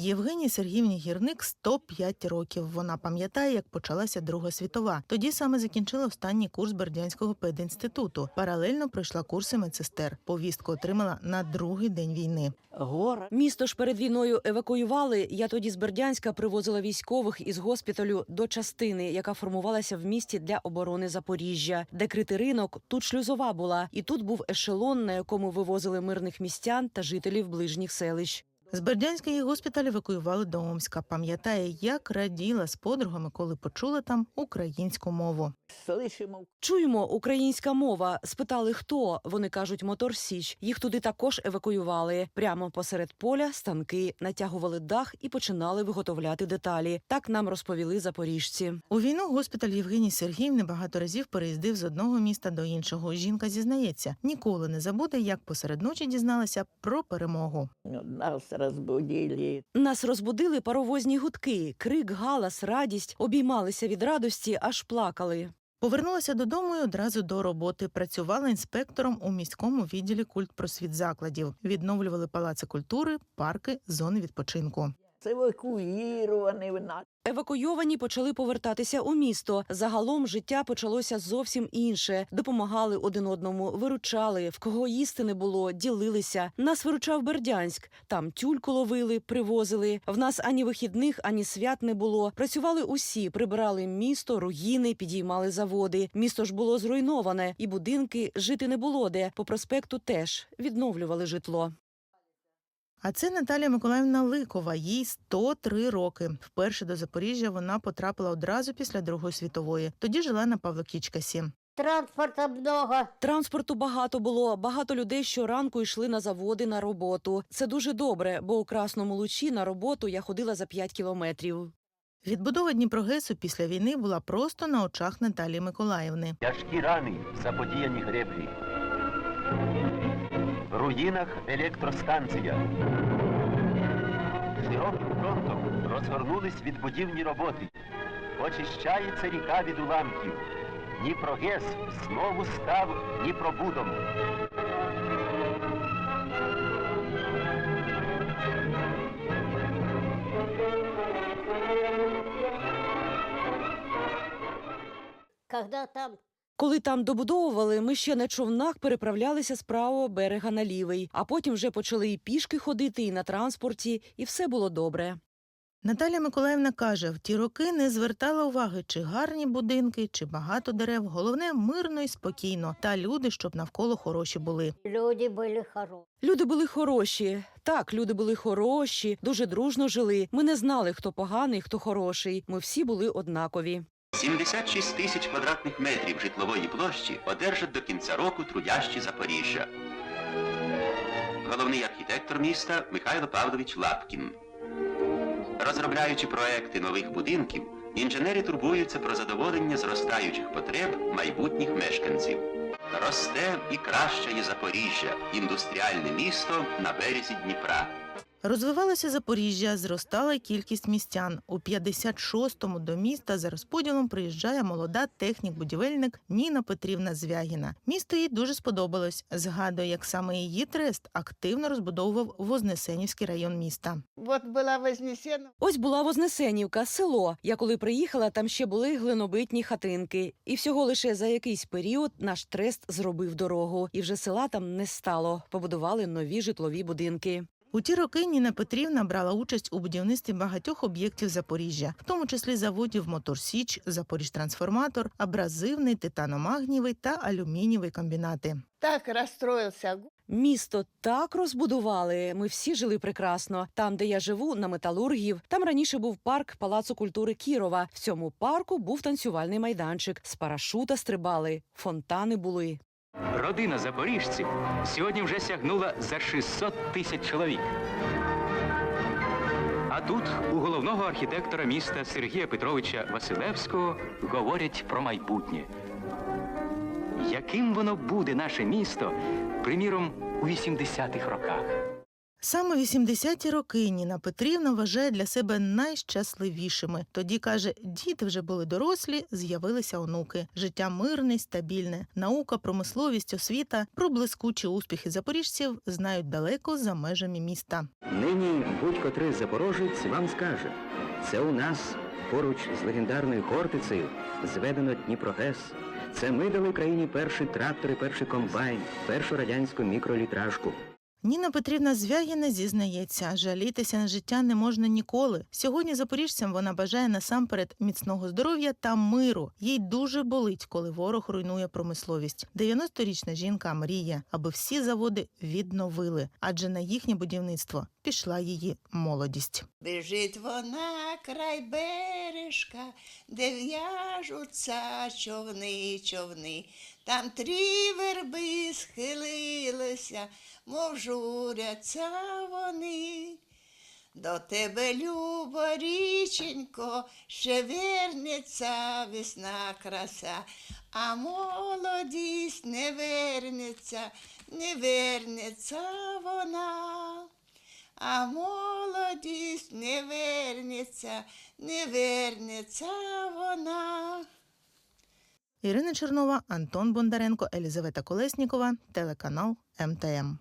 Євгенії Сергіївні Гірник 105 років. Вона пам'ятає, як почалася Друга світова. Тоді саме закінчила останній курс Бердянського педінституту. Паралельно пройшла курси медсестер. Повістку отримала на другий день війни. Гора. Місто ж перед війною евакуювали. Я тоді з Бердянська привозила військових із госпіталю до частини, яка формувалася в місті для оборони Запоріжжя, де критий ринок, тут шлюзова була, і тут був ешелон, на якому вивозили мирних містян та жителів ближніх селищ. З Бердянська її госпіталь евакуювали до Омська. Пам'ятає, як раділа з подругами, коли почула там українську мову. Слышимо. Чуємо, українська мова. Спитали, хто. Вони кажуть, мотор Січ. Їх туди також евакуювали. Прямо посеред поля станки натягували дах і починали виготовляти деталі. Так нам розповіли запоріжці. У війну госпіталь Євгенії Сергіївни багато разів переїздив з одного міста до іншого. Жінка зізнається, ніколи не забуде, як посеред ночі дізналася про перемогу. Нас розбудили. Нас розбудили паровозні гудки, крик, галас, радість, обіймалися від радості, аж плакали. Повернулася додому і одразу до роботи. Працювала інспектором у міському відділі культпросвітзакладів. Відновлювали палаци культури, парки, зони відпочинку. Евакуїровані в. Евакуйовані почали повертатися у місто. Загалом життя почалося зовсім інше. Допомагали один одному, виручали, в кого їсти не було, ділилися. Нас виручав Бердянськ. Там тюльку ловили, привозили. В нас ані вихідних, ані свят не було. Працювали усі, прибирали місто, руїни, підіймали заводи. Місто ж було зруйноване, і будинки жити не було де. По проспекту теж відновлювали житло. А це Наталія Миколаївна Ликова. Їй 103 роки. Вперше до Запоріжжя вона потрапила одразу після Другої світової. Тоді жила на Павлокічкасі. Транспорта много. Транспорту багато було. Багато людей щоранку йшли на заводи на роботу. Це дуже добре, бо у красному лучі на роботу я ходила за 5 кілометрів. Відбудова Дніпрогесу після війни була просто на очах Наталії Миколаївни. Тяжкі рани, заподіяні греблі. В руїнах електростанція. Широким фронтом розгорнулись відбудівні роботи. Очищається ріка від уламків. Дніпрогес знову став Дніпробудом. Когда там Коли там добудовували, ми ще на човнах переправлялися з правого берега на лівий, а потім вже почали і пішки ходити, і на транспорті, і все було добре. Наталія Миколаївна каже, в ті роки не звертала уваги, чи гарні будинки, чи багато дерев. Головне мирно і спокійно. Та люди, щоб навколо хороші були. люди были хорошие. Люди були хороші. Так, люди були хороші, дуже дружно жили. Ми не знали, хто поганий, хто хороший. Ми всі були однакові. 76 тисяч квадратних метрів житлової площі одержать до кінця року трудящі Запоріжжя. Головний архітектор міста Михайло Павлович Лапкін. Розробляючи проекти нових будинків, інженери турбуються про задоволення зростаючих потреб майбутніх мешканців. Росте і кращає Запоріжжя, індустріальне місто на березі Дніпра. Розвивалося Запоріжжя, зростала кількість містян. У 56-му до міста за розподілом приїжджає молода технік-будівельник Ніна Петрівна Звягіна. Місто їй дуже сподобалось. Згадує, як саме її трест активно розбудовував Вознесенівський район міста. Вот была Вознесена. Ось була Вознесенівка, село. Я коли приїхала, там ще були глинобитні хатинки. І всього лише за якийсь період наш трест зробив дорогу, і вже села там не стало. Побудували нові житлові будинки. У ті роки Ніна Петрівна брала участь у будівництві багатьох об'єктів Запоріжжя, в тому числі заводів Моторсіч, Запоріжтрансформатор, абразивний, титаномагнієвий та алюмінієвий комбінати. Так расстроился. Місто так розбудували. Ми всі жили прекрасно. Там, де я живу, на металургів. Там раніше був парк Палацу культури Кірова. В цьому парку був танцювальний майданчик. З парашута стрибали, фонтани були. Родина запоріжців сьогодні вже сягнула за 600 тисяч чоловік. А тут у головного архітектора міста Сергія Петровича Василевського говорять про майбутнє. Яким воно буде наше місто, приміром, у 80-х роках? Саме 80-ті роки Ніна Петрівна вважає для себе найщасливішими. Тоді каже, діти вже були дорослі, з'явилися онуки. Життя мирне, стабільне. Наука, промисловість, освіта про блискучі успіхи запоріжців знають далеко за межами міста. Нині будь-котрий запорожець вам скаже, це у нас поруч з легендарною Хортицею зведено Дніпрогес. Це ми дали країні перший трактор і перший комбайн, першу радянську мікролітражку. Ніна Петрівна Звягіна зізнається, жалітися на життя не можна ніколи. Сьогодні запоріжцям вона бажає насамперед міцного здоров'я та миру. Їй дуже болить, коли ворог руйнує промисловість. 90-річна жінка мріє, аби всі заводи відновили, адже на їхнє будівництво пішла її молодість. Біжить вона край бережка, де в'яжуться човни, човни. Там три верби схилилися, мов журяться вони. До тебе, любо, річенько, ще вернеться весна краса, а молодість не вернеться, не вернеться вона. А молодість не вернеться, не вернеться вона. Ірина Чернова, Антон Бондаренко, Елізавета Колеснікова, телеканал МТМ.